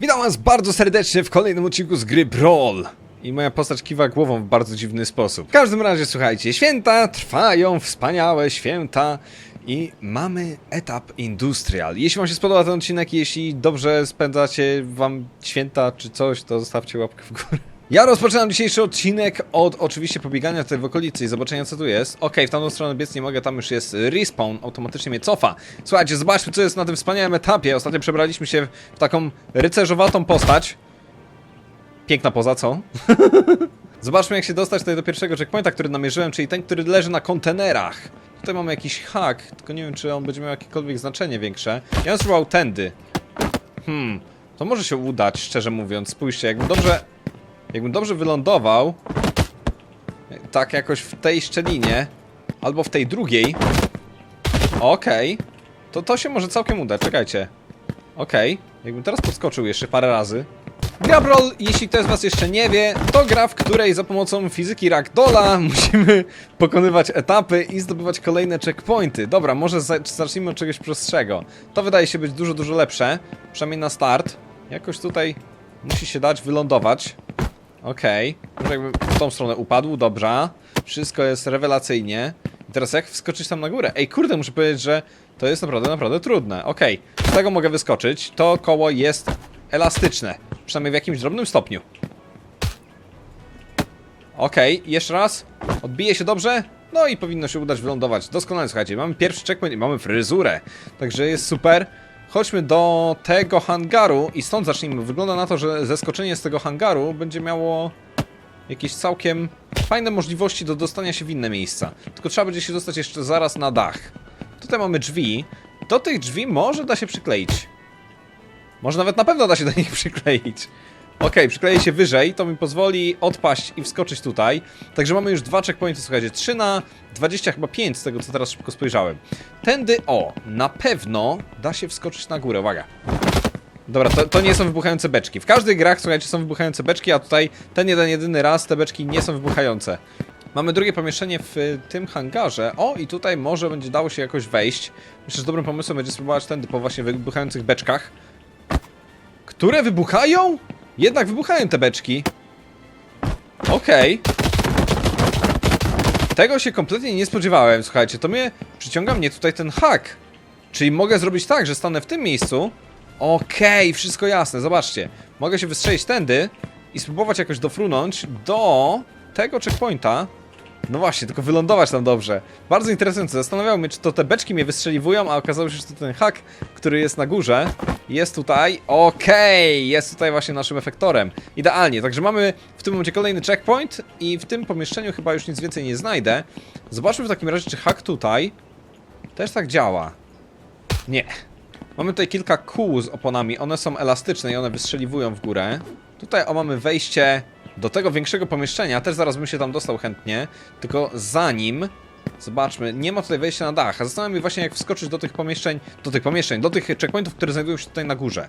Witam was bardzo serdecznie w kolejnym odcinku z gry Brawl. I moja postać kiwa głową w bardzo dziwny sposób. W każdym razie, słuchajcie, święta trwają, wspaniałe święta. I mamy etap Industrial. Jeśli wam się spodoba ten odcinek, jeśli dobrze spędzacie wam święta czy coś, to zostawcie łapkę w górę. Ja rozpoczynam dzisiejszy odcinek od oczywiście pobiegania tutaj w okolicy i zobaczenia co tu jest. Okej, w tamtą stronę biec nie mogę, tam już jest respawn, automatycznie mnie cofa. Słuchajcie, zobaczmy co jest na tym wspaniałym etapie. Ostatnio przebraliśmy się w taką rycerzowatą postać. Piękna poza, co? Zobaczmy jak się dostać tutaj do pierwszego checkpointa, który namierzyłem, czyli ten, który leży na kontenerach. Tutaj mamy jakiś hak, tylko nie wiem czy on będzie miał jakiekolwiek znaczenie większe. Ja bym spróbował tędy. Hmm, to może się udać, szczerze mówiąc. Spójrzcie, jakbym dobrze... Jakbym dobrze wylądował... Tak jakoś w tej szczelinie, albo w tej drugiej. Okej. To to się może całkiem uda, czekajcie. Okej. Jakbym teraz podskoczył jeszcze parę razy. Gra Brawl, jeśli ktoś z was jeszcze nie wie, to gra, w której za pomocą fizyki ragdolla musimy pokonywać etapy i zdobywać kolejne checkpointy. Dobra, może za zacznijmy od czegoś prostszego. To wydaje się być dużo, dużo lepsze, przynajmniej na start. Jakoś tutaj musi się dać wylądować. Okej, może jakbym w tą stronę upadł, dobrze. Wszystko jest rewelacyjnie. I teraz jak wskoczyć tam na górę? Ej, kurde, muszę powiedzieć, że to jest naprawdę, naprawdę trudne. Okej, z tego mogę wyskoczyć. To koło jest elastyczne. Przynajmniej w jakimś drobnym stopniu. Okej, jeszcze raz. Odbije się dobrze. No i powinno się udać wylądować. Doskonale, słuchajcie. Mamy pierwszy checkpoint i mamy fryzurę. Także jest super. Chodźmy do tego hangaru i stąd zacznijmy. Wygląda na to, że zeskoczenie z tego hangaru będzie miało jakieś całkiem fajne możliwości do dostania się w inne miejsca. Tylko trzeba będzie się dostać jeszcze zaraz na dach. Tutaj mamy drzwi. Do tych drzwi może da się przykleić. Może nawet na pewno da się do nich przykleić. Okej, przykleję się wyżej, to mi pozwoli odpaść i wskoczyć tutaj. Także mamy już dwa checkpointy, słuchajcie, 3 na 20, chyba 5 z tego co teraz szybko spojrzałem. Tędy, o, na pewno da się wskoczyć na górę, uwaga. Dobra, to, to nie są wybuchające beczki. W każdych grach, słuchajcie, są wybuchające beczki, a tutaj ten jeden, jedyny raz te beczki nie są wybuchające. Mamy drugie pomieszczenie w y, tym hangarze. O, i tutaj może będzie dało się jakoś wejść. Myślę, że dobrym pomysłem będzie spróbować tędy po właśnie wybuchających beczkach. Które wybuchają? Jednak wybuchają te beczki. Okej. Tego się kompletnie nie spodziewałem, słuchajcie. To mnie przyciąga mnie tutaj ten hak. Czyli mogę zrobić tak, że stanę w tym miejscu. Okej, wszystko jasne, zobaczcie. Mogę się wystrzelić tędy i spróbować jakoś dofrunąć do tego checkpointa. No właśnie, tylko wylądować tam dobrze. Bardzo interesujące. Zastanawiało mnie, czy to te beczki mnie wystrzeliwują, a okazało się, że to ten hak, który jest na górze, jest tutaj. Okej, jest tutaj właśnie naszym efektorem. Idealnie. Także mamy w tym momencie kolejny checkpoint i w tym pomieszczeniu chyba już nic więcej nie znajdę. Zobaczmy w takim razie, czy hak tutaj też tak działa. Nie. Mamy tutaj kilka kół z oponami. One są elastyczne i one wystrzeliwują w górę. Tutaj o, mamy wejście do tego większego pomieszczenia. Też zaraz bym się tam dostał chętnie. Tylko zanim... Zobaczmy, nie ma tutaj wejścia na dach. A zastanawiam się właśnie jak wskoczyć do tych pomieszczeń, do tych pomieszczeń, do tych checkpointów, które znajdują się tutaj na górze.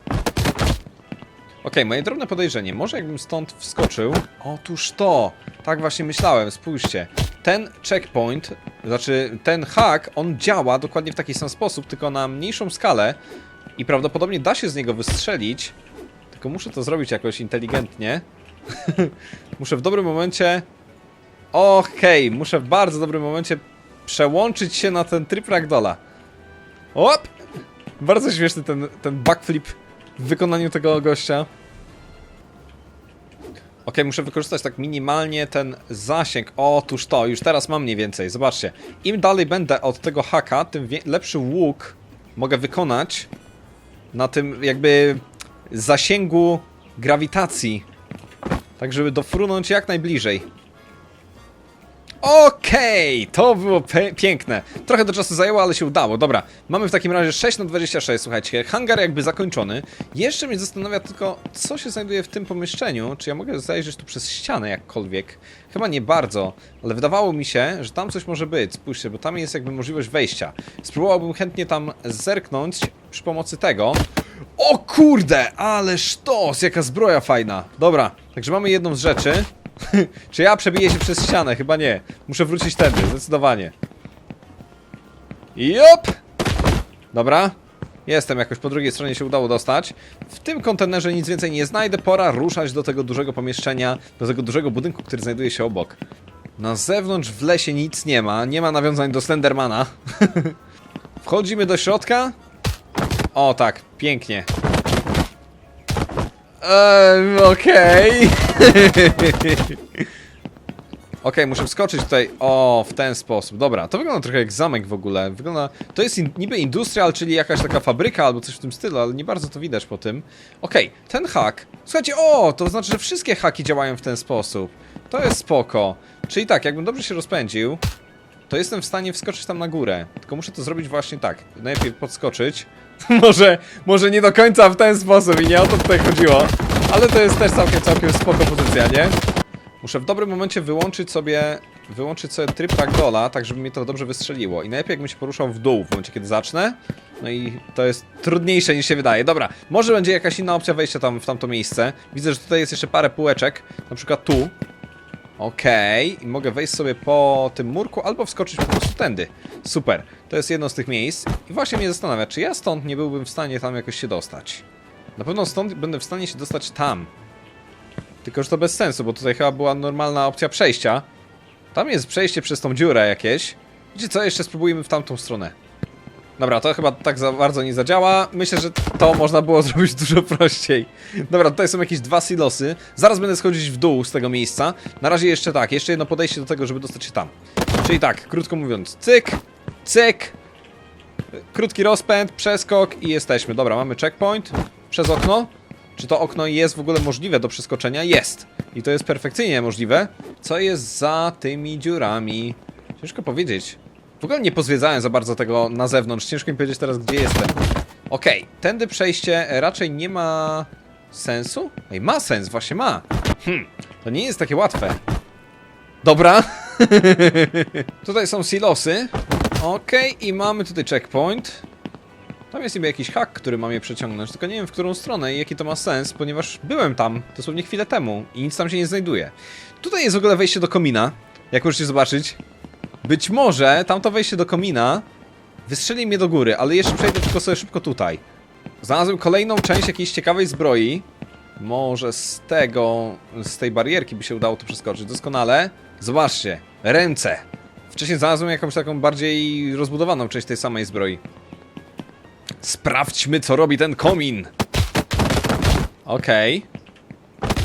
Okej, moje drobne podejrzenie. Może jakbym stąd wskoczył... Otóż to! Tak właśnie myślałem, spójrzcie. Ten checkpoint, znaczy ten hack, on działa dokładnie w taki sam sposób, tylko na mniejszą skalę i prawdopodobnie da się z niego wystrzelić, tylko muszę to zrobić jakoś inteligentnie. muszę w dobrym momencie... Okej, muszę w bardzo dobrym momencie przełączyć się na ten tryb ragdolla. Op! Bardzo śmieszny ten, ten backflip w wykonaniu tego gościa. Ok, muszę wykorzystać tak minimalnie ten zasięg. Otóż to, już teraz mam mniej więcej. Zobaczcie. Im dalej będę od tego haka, tym lepszy łuk mogę wykonać na tym jakby zasięgu grawitacji. Tak, żeby dofrunąć jak najbliżej. Okej, to było piękne. Trochę do czasu zajęło, ale się udało. Dobra, mamy w takim razie 6 na 26, słuchajcie. Hangar jakby zakończony. Jeszcze mnie zastanawia tylko, co się znajduje w tym pomieszczeniu. Czy ja mogę zajrzeć tu przez ścianę jakkolwiek? Chyba nie bardzo, ale wydawało mi się, że tam coś może być. Spójrzcie, bo tam jest jakby możliwość wejścia. Spróbowałbym chętnie tam zerknąć przy pomocy tego. O kurde, ale sztos, jaka zbroja fajna. Dobra, także mamy jedną z rzeczy. Czy ja przebiję się przez ścianę? Chyba nie. Muszę wrócić tędy, zdecydowanie. Jop! Dobra. Jestem, jakoś po drugiej stronie się udało dostać. W tym kontenerze nic więcej nie znajdę. Pora ruszać do tego dużego pomieszczenia, do tego dużego budynku, który znajduje się obok. Na zewnątrz w lesie nic nie ma. Nie ma nawiązań do Slendermana. Wchodzimy do środka. O tak, pięknie. Eee, okej. Okej, muszę wskoczyć tutaj. O, w ten sposób. Dobra, to wygląda trochę jak zamek w ogóle. Wygląda. To jest in, niby industrial, czyli jakaś taka fabryka albo coś w tym stylu, ale nie bardzo to widać po tym. Okej, ten hak. Słuchajcie, o, to znaczy, że wszystkie haki działają w ten sposób. To jest spoko. Czyli tak, jakbym dobrze się rozpędził, to jestem w stanie wskoczyć tam na górę. Tylko muszę to zrobić właśnie tak. Najpierw podskoczyć. może, może nie do końca w ten sposób i nie o to tutaj chodziło. Ale to jest też całkiem, całkiem spoko pozycja, nie? Muszę w dobrym momencie wyłączyć sobie wyłączyć sobie tryb ragdola, tak żeby mnie to dobrze wystrzeliło. I najlepiej jakbym się poruszał w dół w momencie, kiedy zacznę. No i to jest trudniejsze niż się wydaje. Dobra, może będzie jakaś inna opcja wejścia tam w tamto miejsce. Widzę, że tutaj jest jeszcze parę półeczek, na przykład tu. Okej, i mogę wejść sobie po tym murku albo wskoczyć po prostu tędy. Super, to jest jedno z tych miejsc. I właśnie mnie zastanawia, czy ja stąd nie byłbym w stanie tam jakoś się dostać. Na pewno stąd będę w stanie się dostać tam. Tylko, że to bez sensu, bo tutaj chyba była normalna opcja przejścia. Tam jest przejście przez tą dziurę jakieś. Wiecie co, jeszcze spróbujmy w tamtą stronę. Dobra, to chyba tak za bardzo nie zadziała. Myślę, że to można było zrobić dużo prościej. Dobra, tutaj są jakieś dwa silosy. Zaraz będę schodzić w dół z tego miejsca. Na razie jeszcze tak, jeszcze jedno podejście do tego, żeby dostać się tam. Czyli tak, krótko mówiąc, cyk, cyk, krótki rozpęd, przeskok i jesteśmy. Dobra, mamy checkpoint przez okno. Czy to okno jest w ogóle możliwe do przeskoczenia? Jest. I to jest perfekcyjnie możliwe. Co jest za tymi dziurami? Ciężko powiedzieć. W ogóle nie pozwiedzałem za bardzo tego na zewnątrz. Ciężko mi powiedzieć teraz, gdzie jestem. Okej, tędy przejście raczej nie ma sensu? Ej, ma sens, właśnie ma. Hm, to nie jest takie łatwe. Dobra. tutaj są silosy. Okej, i mamy tutaj checkpoint. Tam jest niby jakiś hak, który mam je przeciągnąć, tylko nie wiem w którą stronę i jaki to ma sens, ponieważ byłem tam dosłownie chwilę temu i nic tam się nie znajduje. Tutaj jest w ogóle wejście do komina, jak możecie zobaczyć. Być może tamto wejście do komina wystrzeli mnie do góry, ale jeszcze przejdę tylko sobie szybko tutaj. Znalazłem kolejną część jakiejś ciekawej zbroi. Może z tego, z tej barierki by się udało to przeskoczyć. Doskonale. Zobaczcie, ręce. Wcześniej znalazłem jakąś taką bardziej rozbudowaną część tej samej zbroi. Sprawdźmy, co robi ten komin. Okej. Okay.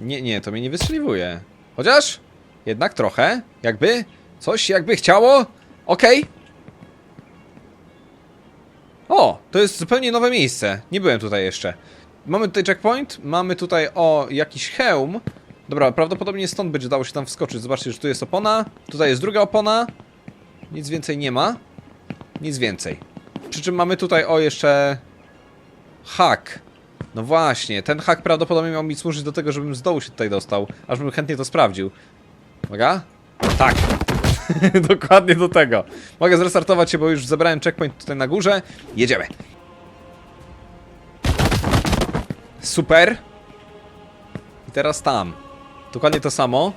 Nie, nie, to mnie nie wystrzeliwuje. Chociaż jednak trochę. Jakby coś jakby chciało. Okej. Okay. O, to jest zupełnie nowe miejsce. Nie byłem tutaj jeszcze. Mamy tutaj checkpoint, mamy tutaj o jakiś hełm. Dobra, prawdopodobnie stąd będzie dało się tam wskoczyć. Zobaczcie, że tu jest opona, tutaj jest druga opona. Nic więcej nie ma. Nic więcej. Przy czym mamy tutaj, o jeszcze... Hak. No właśnie, ten hak prawdopodobnie miał mi służyć do tego, żebym z dołu się tutaj dostał. Aż bym chętnie to sprawdził. Uwaga? Tak. Dokładnie do tego. Mogę zrestartować się, bo już zebrałem checkpoint tutaj na górze. Jedziemy. Super. I teraz tam. Dokładnie to samo.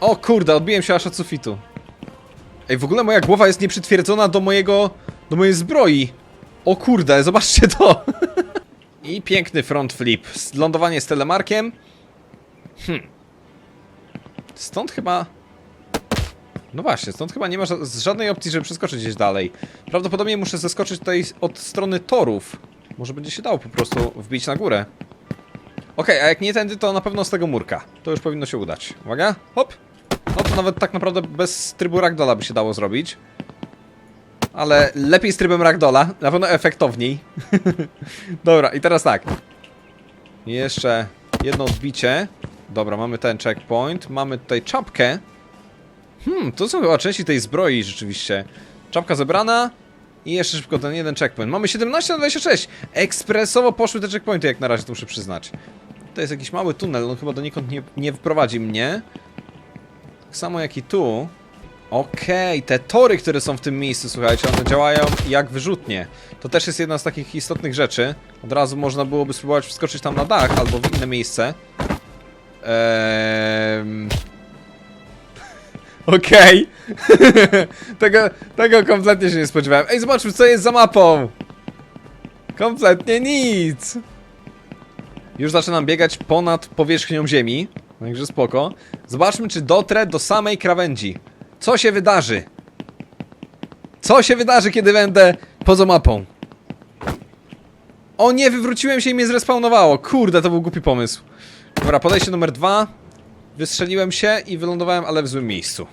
O kurde, odbiłem się aż od sufitu. Ej, w ogóle moja głowa jest nieprzytwierdzona do mojego... do mojej zbroi. O kurde, zobaczcie to. I piękny front flip. Lądowanie z telemarkiem. Hm. Stąd chyba... No właśnie, stąd chyba nie ma ża żadnej opcji, żeby przeskoczyć gdzieś dalej. Prawdopodobnie muszę zeskoczyć tutaj od strony torów. Może będzie się dało po prostu wbić na górę. Okej, okay, a jak nie tędy, to na pewno z tego murka. To już powinno się udać. Uwaga, hop. No to nawet tak naprawdę bez trybu ragdola by się dało zrobić. Ale lepiej z trybem ragdola, na pewno efektowniej. Dobra, i teraz tak. Jeszcze jedno odbicie. Dobra, mamy ten checkpoint. Mamy tutaj czapkę. Hmm, to są chyba części tej zbroi rzeczywiście. Czapka zebrana. I jeszcze szybko ten jeden checkpoint. Mamy 17 na 26. Ekspresowo poszły te checkpointy, jak na razie to muszę przyznać. To jest jakiś mały tunel, on chyba donikąd nie, nie wprowadzi mnie. Tak samo jak i tu. Okej, okay, te tory, które są w tym miejscu, słuchajcie, one działają jak wyrzutnie. To też jest jedna z takich istotnych rzeczy. Od razu można byłoby spróbować wskoczyć tam na dach albo w inne miejsce. Eee... Okej. tego, tego kompletnie się nie spodziewałem. Ej, zobaczmy, co jest za mapą. Kompletnie nic. Już zaczynam biegać ponad powierzchnią ziemi. Także spoko. Zobaczmy, czy dotrę do samej krawędzi. Co się wydarzy? Co się wydarzy, kiedy będę poza mapą? O nie, wywróciłem się i mnie zrespawnowało. Kurde, to był głupi pomysł. Dobra, podejście numer dwa. Wystrzeliłem się i wylądowałem, ale w złym miejscu.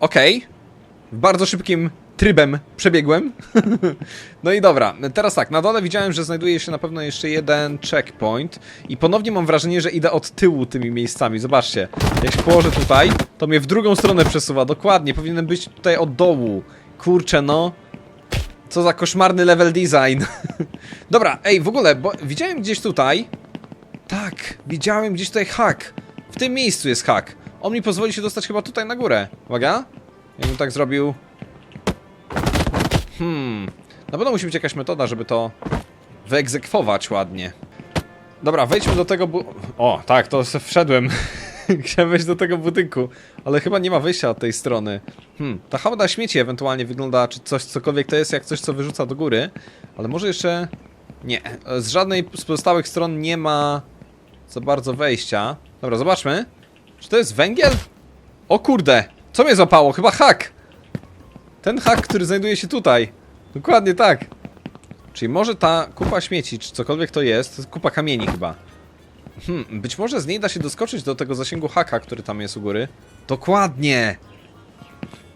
Okej. W bardzo szybkim trybem przebiegłem. no i dobra, teraz tak, na dole widziałem, że znajduje się na pewno jeszcze jeden checkpoint i ponownie mam wrażenie, że idę od tyłu tymi miejscami. Zobaczcie, jak się położę tutaj, to mnie w drugą stronę przesuwa. Dokładnie, powinienem być tutaj od dołu. Kurczę, no. Co za koszmarny level design. Dobra, ej, w ogóle, bo widziałem gdzieś tutaj. Widziałem gdzieś tutaj hak. W tym miejscu jest hak. On mi pozwoli się dostać chyba tutaj na górę. Uwaga. Jakbym tak zrobił. Hmm. Na pewno musi być jakaś metoda, żeby to wyegzekwować ładnie. Dobra, wejdźmy do tego bu... O, tak, to wszedłem. Chciałem wejść do tego budynku, ale chyba nie ma wyjścia od tej strony. Hmm, ta hałda śmieci ewentualnie wygląda, czy coś, cokolwiek to jest, jak coś, co wyrzuca do góry. Ale może jeszcze... Nie, z żadnej z pozostałych stron nie ma za bardzo wejścia. Dobra, zobaczmy. Czy to jest węgiel? O kurde, co mnie złapało? Chyba hak. Ten hak, który znajduje się tutaj. Dokładnie tak. Czyli może ta kupa śmieci, czy cokolwiek to jest, to jest kupa kamieni chyba. Hmm, być może z niej da się doskoczyć do tego zasięgu haka, który tam jest u góry. Dokładnie!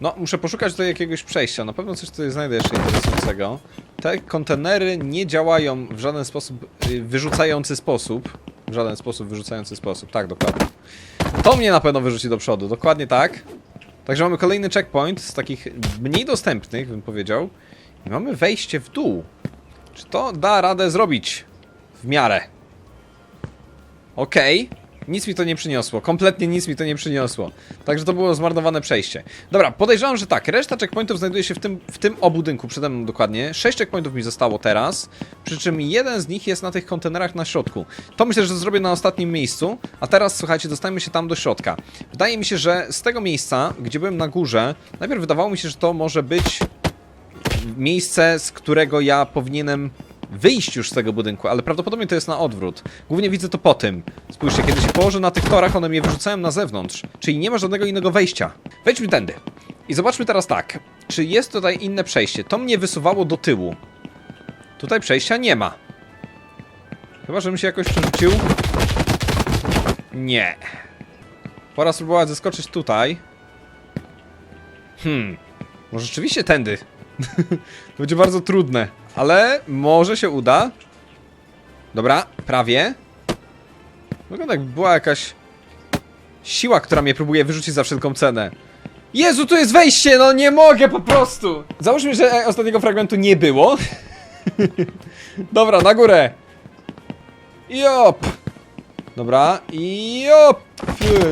No, muszę poszukać tutaj jakiegoś przejścia. Na pewno coś tutaj znajdę jeszcze interesującego. Te kontenery nie działają w żaden sposób y, wyrzucający sposób. W żaden sposób wyrzucający sposób. Tak, dokładnie. To mnie na pewno wyrzuci do przodu. Dokładnie tak. Także mamy kolejny checkpoint z takich mniej dostępnych, bym powiedział. I mamy wejście w dół. Czy to da radę zrobić? W miarę. Okej. Nic mi to nie przyniosło. Kompletnie nic mi to nie przyniosło. Także to było zmarnowane przejście. Dobra, podejrzewam, że tak. Reszta checkpointów znajduje się w tym, w tym obudynku przede mną dokładnie. Sześć checkpointów mi zostało teraz. Przy czym jeden z nich jest na tych kontenerach na środku. To myślę, że zrobię na ostatnim miejscu. A teraz, słuchajcie, dostajemy się tam do środka. Wydaje mi się, że z tego miejsca, gdzie byłem na górze, najpierw wydawało mi się, że to może być miejsce, z którego ja powinienem wyjść już z tego budynku, ale prawdopodobnie to jest na odwrót. Głównie widzę to po tym. Spójrzcie, kiedy się położę na tych torach, one mnie wyrzucają na zewnątrz, czyli nie ma żadnego innego wejścia. Wejdźmy tędy. I zobaczmy teraz tak, czy jest tutaj inne przejście. To mnie wysuwało do tyłu. Tutaj przejścia nie ma. Chyba, żebym się jakoś przerzucił. Nie. Pora spróbować zeskoczyć tutaj. Hmm. Może rzeczywiście tędy. to będzie bardzo trudne, ale może się uda. Dobra, prawie. Wygląda jakby była jakaś siła, która mnie próbuje wyrzucić za wszelką cenę. Jezu, tu jest wejście, no nie mogę po prostu! Załóżmy, że e, ostatniego fragmentu nie było. Dobra, na górę. Jop! Dobra, jop!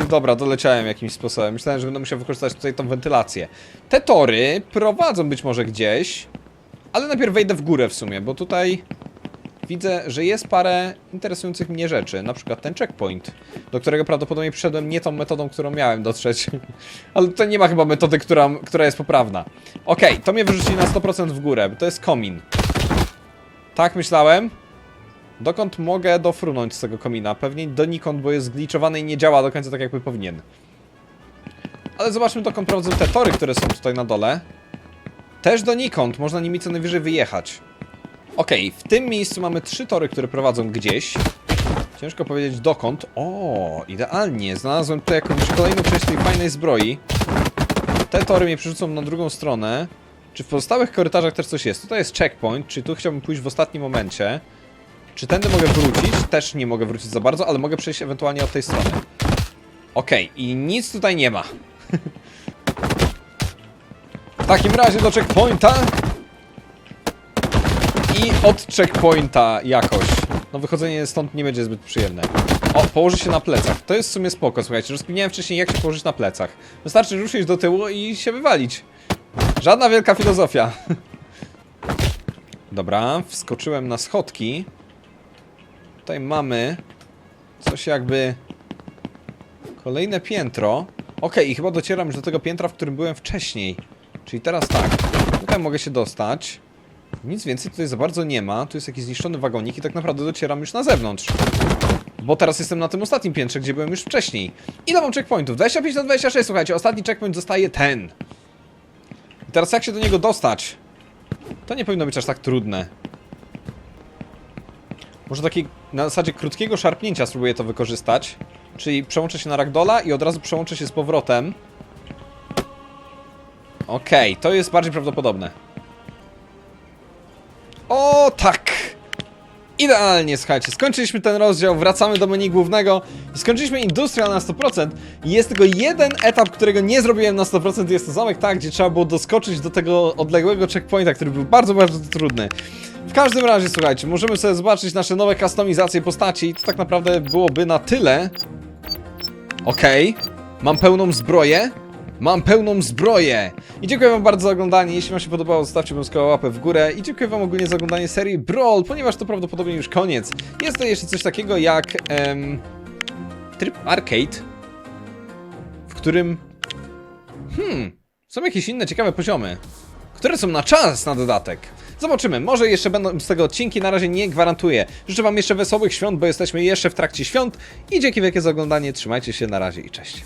Dobra, doleciałem jakimś sposobem. Myślałem, że będę musiał wykorzystać tutaj tą wentylację. Te tory prowadzą być może gdzieś, ale najpierw wejdę w górę w sumie, bo tutaj widzę, że jest parę interesujących mnie rzeczy. Na przykład ten checkpoint, do którego prawdopodobnie przyszedłem nie tą metodą, którą miałem dotrzeć. ale tutaj nie ma chyba metody, która, która jest poprawna. Okej, to mnie wyrzuci na 100% w górę, bo to jest komin. Tak myślałem. Dokąd mogę dofrunąć z tego komina? Pewnie donikąd, bo jest zgliczowany i nie działa do końca tak, jakby powinien. Ale zobaczmy, dokąd prowadzą te tory, które są tutaj na dole. Też donikąd, można nimi co najwyżej wyjechać. Okej, w tym miejscu mamy trzy tory, które prowadzą gdzieś. Ciężko powiedzieć dokąd. O, idealnie. Znalazłem tutaj jakąś kolejną część tej fajnej zbroi. Te tory mnie przerzucą na drugą stronę. Czy w pozostałych korytarzach też coś jest? Tutaj jest checkpoint, czyli tu chciałbym pójść w ostatnim momencie. Czy tędy mogę wrócić? Też nie mogę wrócić za bardzo, ale mogę przejść ewentualnie od tej strony. Okej, i nic tutaj nie ma. takim razie do checkpointa. I od checkpointa jakoś. No wychodzenie stąd nie będzie zbyt przyjemne. O, położy się na plecach. To jest w sumie spoko, słuchajcie. Rozkminiałem wcześniej jak się położyć na plecach. Wystarczy ruszyć do tyłu i się wywalić. Żadna wielka filozofia. Dobra, wskoczyłem na schodki. Tutaj mamy coś jakby Kolejne piętro. Okej, i chyba docieram już do tego piętra, w którym byłem wcześniej. Czyli teraz tak. Tutaj mogę się dostać. Nic więcej tutaj za bardzo nie ma. Tu jest jakiś zniszczony wagonik i tak naprawdę docieram już na zewnątrz. Bo teraz jestem na tym ostatnim piętrze, gdzie byłem już wcześniej. Ile mam checkpointów? 25 na 26, słuchajcie, ostatni checkpoint zostaje ten. I teraz jak się do niego dostać? To nie powinno być aż tak trudne. Może takiej na zasadzie krótkiego szarpnięcia spróbuję to wykorzystać. Czyli przełączę się na ragdola i od razu przełączę się z powrotem. Okej, to jest bardziej prawdopodobne. O, tak! Idealnie, słuchajcie, skończyliśmy ten rozdział, wracamy do menu głównego i skończyliśmy Industrial na 100% i jest tylko jeden etap, którego nie zrobiłem na 100%, jest to zamek tak, gdzie trzeba było doskoczyć do tego odległego checkpointa, który był bardzo, bardzo trudny. W każdym razie, słuchajcie, możemy sobie zobaczyć nasze nowe customizacje postaci i to tak naprawdę byłoby na tyle. Okej, mam pełną zbroję. Mam pełną zbroję! I dziękuję wam bardzo za oglądanie. Jeśli wam się podobało, zostawcie bym łapę w górę. I dziękuję wam ogólnie za oglądanie serii Brawl, ponieważ to prawdopodobnie już koniec. Jest to jeszcze coś takiego jak em, tryb arcade, w którym hmm, są jakieś inne ciekawe poziomy, które są na czas na dodatek. Zobaczymy, może jeszcze będą z tego odcinki, na razie nie gwarantuję. Życzę wam jeszcze wesołych świąt, bo jesteśmy jeszcze w trakcie świąt i dzięki wielkie za oglądanie, trzymajcie się, na razie i cześć.